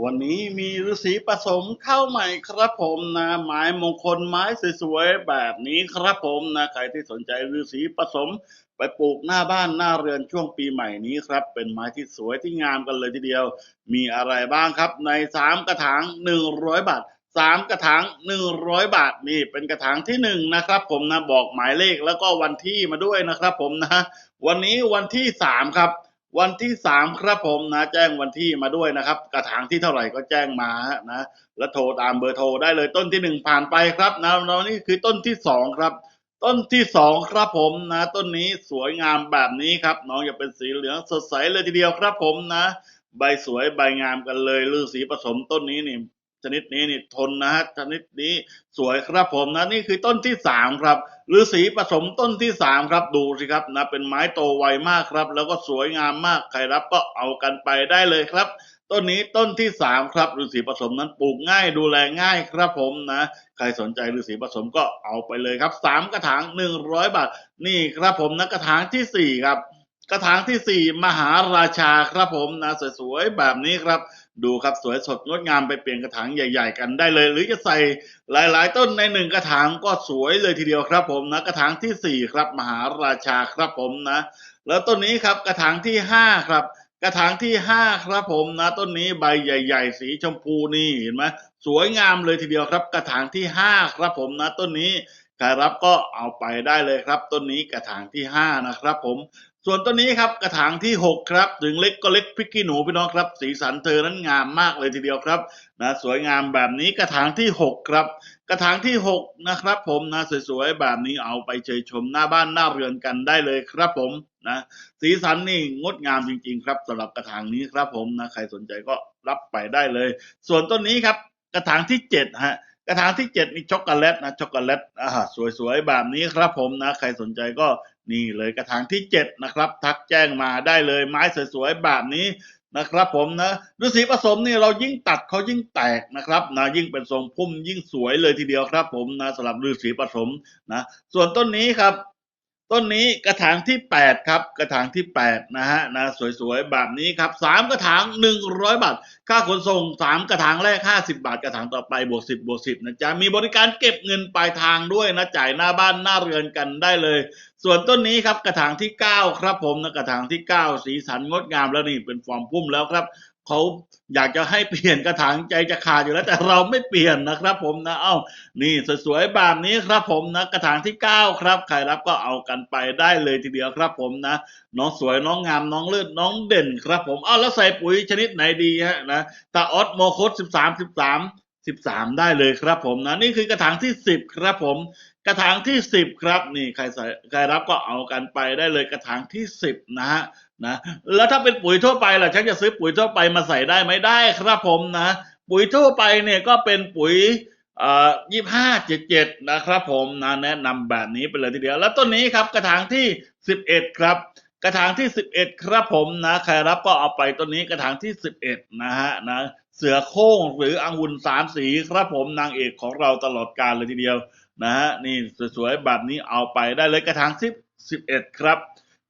วันนี้มีฤาษีผสมเข้าใหม่ครับผมนะไม้มงคลไม้สวยๆแบบนี้ครับผมนะใครที่สนใจฤาษีผสม ไปปลูกหน้าบ้านหน้าเรือนช่วงปีใหม่นี้ครับ เป็นไม้ที่สวยที่งามกันเลยทีเดียว มีอะไรบ้างครับ ในสามกระถางหนึ่งร้อยบาทสามกระถางหนึ่งร้อยบาทนี่เป็นกระถางที่หนึ่งนะครับผมนะบอกหมายเลขแล้วก็วันที่มาด้วยนะครับผมนะวันนี้วันที่สามครับ วันที่สามครับผมนะแจ้งวันที่มาด้วยนะครับ กระถางที่เท่าไหร่ก็แจ้งมานะแล้วโทรตามเบอร์โทรได้เลยต้นที่หนึ่งผ่านไปครับนะแล้วนี่คือต้นที่สองครับ ต้นที่สองครับผมนะ ต้นนี้สวยงามแบบนี้ครับ น้องจะเป็นสีเหลืองสดใสเลยทีเดียวครับผมนะ ใบสวยใบงามกันเลยลือสีผสมต้นนี้นี่ ชนิดนี้นี่ทนนะฮะชนิดนี้สวยครับผมนะนี่คือต้นที่สามครับฤาษีผสมต้นที่สามครับดูสิครับนะเป็นไม้โตไวมากครับ แล้วก็สวยงามมากใครรับก็เอากันไปได้เลยครับต้นนี้ต้นที่สามครับฤาษีผสมนั้นปลูกง่ายดูแลง่ายครับผมนะใครสนใจฤาษีผสมก็เอาไปเลยครับสามกระถางหนึ่งร้อยบาท นี่ครับผมนะกระถางที่สี่ครับ กระถางที่สี่มหาราชาครับผมนะสวยๆแบบนี้ครับ ดูครับสวยสดงดงามไปเปลี่ยนกระถางใหญ่ๆ กันได้เลย หรือจะใส่หลายๆ ต้นในหนึ่งกระถางก็สวยเลยทีเดียวครับผมนะกระถางที่สี่ครับ มหาราชาครับผมนะ แล้วต้นนี้ครับกระถางที่ห้าครับกระถางที่ห้าครับผมนะต้นนี้ใบใหญ่ ๆ สีชมพูนี่เห็นไหมสวยงามเลยทีเดียวครับ กระถางที่ห้าครับผมนะต้นนี้ใครรับก็เอาไปได้เลยครับ ต้นนี้กระถางที่ห้านะครับผม ส่วนต้นนี้ครับกระถางที่ 6 ครับ ถึงเล็กก็เล็กพริกขี้หนูพี่น้องครับ สีสันเธอนั้นงามมากเลยทีเดียวครับนะสวยงามแบบนี้กระถางที่ 6 ครับ กระถางที่ 6 นะครับ ผมนะสวยๆแบบนี้เอาไปเชยชมหน้าบ้านหน้าเรือนกันได้เลยครับผมนะสีสันนี่งดงามจริง ๆ ครับสำหรับกระถางนี้ครับผมนะใครสนใจก็รับไปได้เลย ส่วนต้นนี้ครับ กระถางที่7ฮะกระถางที่เจ็ดนี่ช็อกโกแลตนะช็อกโกแลตอ่าสวยๆแบบนี้ครับผมนะใครสนใจก็ นี่เลยกระถางที่เจ็ดนะครับ ทักแจ้งมาได้เลยไม้สวยๆแบบนี้นะครับผมนะฤาษีผสมนี่เรายิ่งตัดเขายิ่งแตกนะครับนะยิ่งเป็นทรงพุ่มยิ่งสวยเลยทีเดียวครับ ผมนะสำหรับฤาษีผสมนะส่วนต้นนี้ครับ ต้นนี้กระถางที่ 8 ครับ กระถางที่ 8 นะฮะนะสวยๆแบบนี้ครับสามกระถาง 100 บาท ค่าขนส่ง 3 กระถางแรก 50 บาท กระถางต่อไปบวก10บวก10นะจ๊ะมีบริการเก็บเงินปลายทางด้วยนะจ่ายหน้าบ้านหน้าเรือนกันได้เลย ส่วนต้นนี้ครับกระถางที่ 9 ครับผมนะกระถางที่ 9 สีสันงดงามแล้วนี่เป็นฟอร์มพุ่มแล้วครับ เขาอยากจะให้เปลี่ยนกระถางใจจะขาดอยู่แล้วแต่เราไม่เปลี่ยนนะครับ ผมนะ เอ้า นี่สวยๆแบบนี้ครับ ผมนะกระถางที่ 9 ครับ ใครรับก็เอากันไปได้เลยทีเดียวครับ ผมนะน้องสวยน้องงามน้องเลือดน้องเด่นครับ ผมอ้าวแล้วใส่ปุ๋ยชนิดไหนดีฮะนะตาออสโมโคสสิบสามสิบสามสิบสามได้เลยครับ ผมนะนี่คือกระถางที่สิบครับผม กระถางที่สิบครับนี่ใครใส่ใครรับก็เอากันไปได้เลยกระถางที่สิบนะฮะนะแล้วถ้าเป็นปุ๋ยทั่วไปล่ะฉันจะซื้อปุ๋ยทั่วไปมาใส่ได้ไหมได้ครับผมนะปุ๋ยทั่วไปเนี่ยก็เป็นปุ๋ยอ่อยี่ห้าเจ็ดเจ็ดนะครับผมนะแนะนำแบบนี้ไปเลยทีเดียว แล้วต้นนี้ครับกระถางที่สิบเอ็ดครับ กระถางที่สิบเอ็ดครับผมนะใครรับก็เอาไปต้นนี้กระถางที่สิบเอ็ดนะฮะนะเสือโคร่งหรืออังุนสามสีครับผมนางเอกของเราตลอดกาลเลยทีเดียว นะฮะนี่สวยๆแบบนี้เอาไปได้เลยกระถางสิบสิบเอ็ดครับ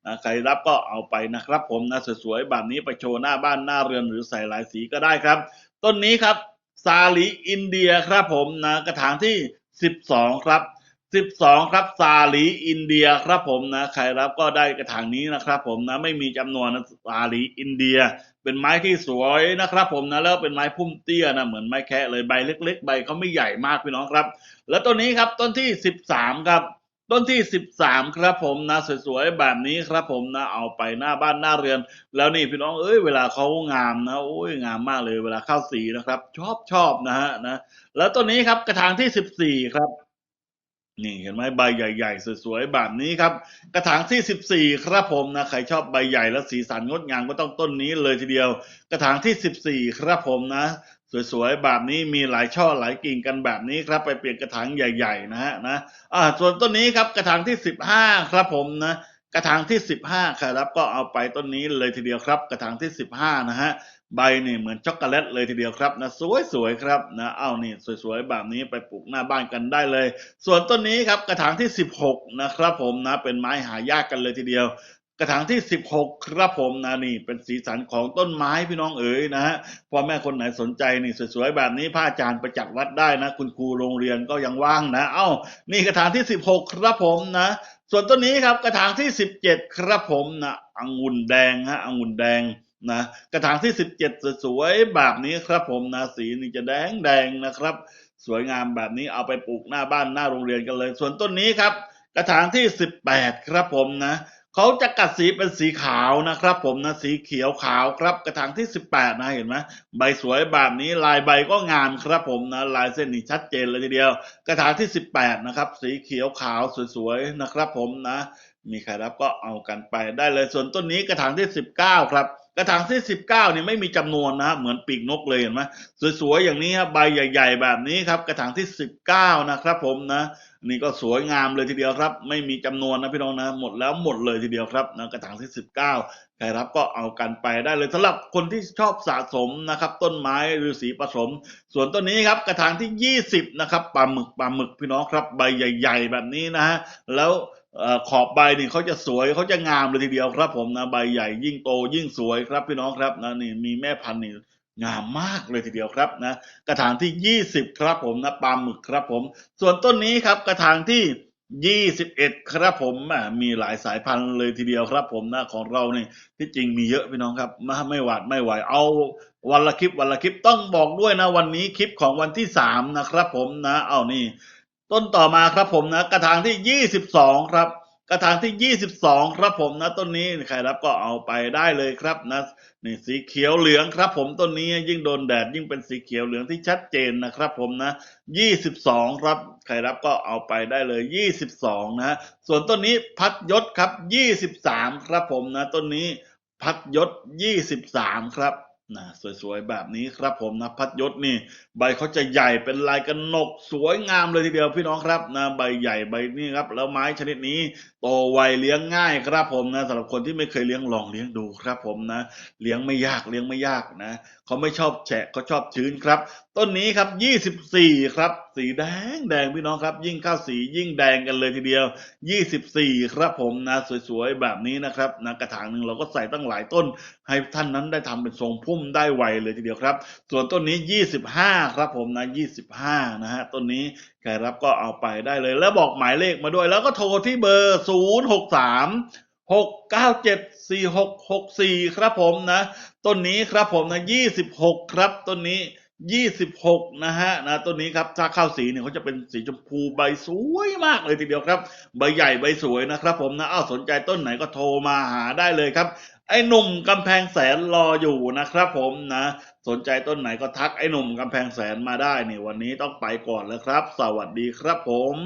นะใครรับก็เอาไปนะครับผมนะสวยๆแบบนี้ไปโชว์หน้าบ้านหน้าเรือนหรือใส่หลายสีก็ได้ครับ ต้นนี้ครับซาลีอินเดียครับผมนะกระถางที่ 12 ครับ 12 ครับซาลีอินเดียครับผมนะใครรับก็ได้กระถางนี้นะครับผมนะไม่มีจำนวนนะซาลีอินเดีย เป็นไม้ที่สวยนะครับ ผมนะแล้วเป็นไม้พุ่มเตี้ยนะเหมือนไม้แคะเลยใบเล็ก ๆ ใบเขาไม่ใหญ่มากพี่น้องครับ แล้วต้นนี้ครับต้นที่ 13 ครับ ต้นที่ 13 ครับผมนะสวยๆแบบนี้ครับผมนะเอาไปหน้าบ้านหน้าเรือน แล้วนี่พี่น้องเอ้ยเวลาเขางามนะโอ้ยงามมากเลยเวลาเข้าสีนะครับ ชอบชอบนะฮะนะแล้วต้นนี้ครับกระถางที่สิบสี่ครับ นี่เห็นไหมใบใหญ่ๆสวยๆแบบนี้ครับ กระถางที่สิบสี่ครับผมนะใครชอบใบใหญ่และสีสันงดงามก็ต้องต้นนี้เลยทีเดียว กระถางที่สิบสี่ครับผมนะ สวยๆแบบนี้มีหลายช่อหลายกิ่งกันแบบนี้ครับ ไปเปลี่ยนกระถางใหญ่ ๆ นะฮะนะอ่าส่วนต้นนี้ครับกระถางที่สิบห้าครับผมนะกระถางที่สิบห้าครับก็เอาไปต้นนี้เลยทีเดียวครับ กระถางที่สิบห้านะฮะ ใบนี่เหมือนช็อกโกแลตเลยทีเดียวครับนะสวยๆครับนะเอ้านี่สวยๆแบบนี้ไปปลูกหน้าบ้านกันได้เลย ส่วนต้นนี้ครับกระถางที่สิบหกนะครับผมนะเป็นไม้หายากกันเลยทีเดียวกระถางที่ 16 ครับผมนะนี่เป็นสีสันของต้นไม้พี่น้องเอ๋ยนะฮะพ่อแม่คนไหนสนใจนี่สวยๆแบบนี้พระอาจารย์ไปจัดวัดได้นะ คุณครูโรงเรียนก็ยังว่างนะ เอ้า นี่กระถางที่ 16 ครับผมนะส่วนต้นนี้ครับกระถางที่ 17 ครับผมนะองุ่นแดงฮะองุ่นแดง นะกระถางที่ 17 สวยๆแบบนี้ครับผมนะสีนี่จะแดงแดงๆนะครับ สวยงามแบบนี้เอาไปปลูกหน้าบ้านหน้าโรงเรียนกันเลย ส่วนต้นนี้ครับ กระถางที่ 18 ครับผมนะเขาจะกัดสีเป็นสีขาวนะครับ ผมนะสีเขียวขาวครับ กระถางที่ 18 นะเห็นไหมใบสวยแบบนี้ลายใบก็งามครับผมนะลายเส้นนี่ชัดเจนเลยทีเดียว กระถางที่ 18 นะครับ สีเขียวขาวสวยๆนะครับ ผมนะ มีใครรับก็เอากันไปได้เลยส่วนต้นนี้กระถางที่ 19 ครับ กระถางที่19นี่ไม่มีจำนวนนะเหมือนปีกนกเลยเห็นไหมสวยๆอย่างนี้ครับใบใหญ่ ๆ แบบนี้ครับ กระถางที่19นะครับ ผมนะนี่ก็สวยงามเลยทีเดียวครับ ไม่มีจำนวนนะพี่น้องนะหมดแล้วหมดเลยทีเดียวครับนะกระถางที่19ใครรับก็เอากันไปได้เลยสำหรับคนที่ชอบสะสมนะครับ ต้นไม้ฤาษีผสม ส่วนต้นนี้ครับกระถางที่20นะครับปลาหมึกปลาหมึกพี่น้องครับ ใบใหญ่ ๆ แบบนี้นะฮะแล้ว ขอบใบนี่เขาจะสวยเขาจะงามเลยทีเดียวครับ ผมนะใบใหญ่ยิ่งโตยิ่งสวยครับพี่น้องครับนะนี่มีแม่พันธุ์นี่งามมากเลยทีเดียวครับนะกระถางที่ 20 ครับผมนะปลาหมึกครับผม ส่วนต้นนี้ครับกระถางที่ 21 ครับผมมีหลายสายพันธุ์เลยทีเดียวครับ ผมนะของเราเนี่ยที่จริงมีเยอะพี่น้องครับมาไม่หวาดไม่ไหวเอาวันละคลิปวันละคลิปต้องบอกด้วยนะวันนี้คลิปของวันที่ 3 นะครับผมนะเอานี่ ต้นต่อมาครับผมนะกระถางที่ 22 ครับ กระถางที่ 22 ครับผมนะต้นนี้ใครรับก็เอาไปได้เลยครับนะนี่สีเขียวเหลืองครับ ผมต้นนี้ยิ่งโดนแดดยิ่งเป็นสีเขียวเหลืองที่ชัดเจนนะครับ ผมนะ 22 ครับ ใครรับก็เอาไปได้เลย 22 นะฮะส่วนต้นนี้พัดยศครับ 23 ครับผมนะต้นนี้พัดยศ 23 ครับ นะสวยๆแบบนี้ครับผมนะพัดยศนี่ ใบเขาจะใหญ่เป็นลายกระหนกสวยงามเลยทีเดียวพี่น้องครับนะใบใหญ่ใบนี้ครับ แล้วไม้ชนิดนี้โตไวเลี้ยงง่ายครับผมนะสำหรับคนที่ไม่เคยเลี้ยงลองเลี้ยงดูครับผมนะ เลี้ยงไม่ยากเลี้ยงไม่ยากนะ เขาไม่ชอบแฉะเขาชอบชื้นครับ ต้นนี้ครับ 24 ครับ สีแดงแดงพี่น้องครับ ยิ่งข้าวสียิ่งแดงกันเลยทีเดียว 24 ครับผมนะสวยๆแบบนี้นะครับนะกระถางหนึ่งเราก็ใส่ตั้งหลายต้น ให้ท่านนั้นได้ทำเป็นทรงพุ่มได้ไวเลยทีเดียวครับ ส่วนต้นนี้ 25 ครับผมนะ25 นะฮะต้นนี้ใครรับก็เอาไปได้เลย แล้วบอกหมายเลขมาด้วย แล้วก็โทรที่เบอร์ 063 697 4664ครับผมนะต้นนี้ครับผมนะ26ครับต้นนี้26นะฮะนะต้นนี้ครับถ้าข้าวสีเนี่ยเขาจะเป็นสีชมพูใบสวยมากเลยทีเดียวครับ ใบใหญ่ใบสวยนะครับผมนะอ้าวสนใจต้นไหนก็โทรมาหาได้เลยครับ ไอ้หนุ่มกำแพงแสนรออยู่นะครับผมนะ สนใจต้นไหนก็ทักไอ้หนุ่มกำแพงแสนมาได้นี่วันนี้ต้องไปก่อนแล้วครับ สวัสดีครับผม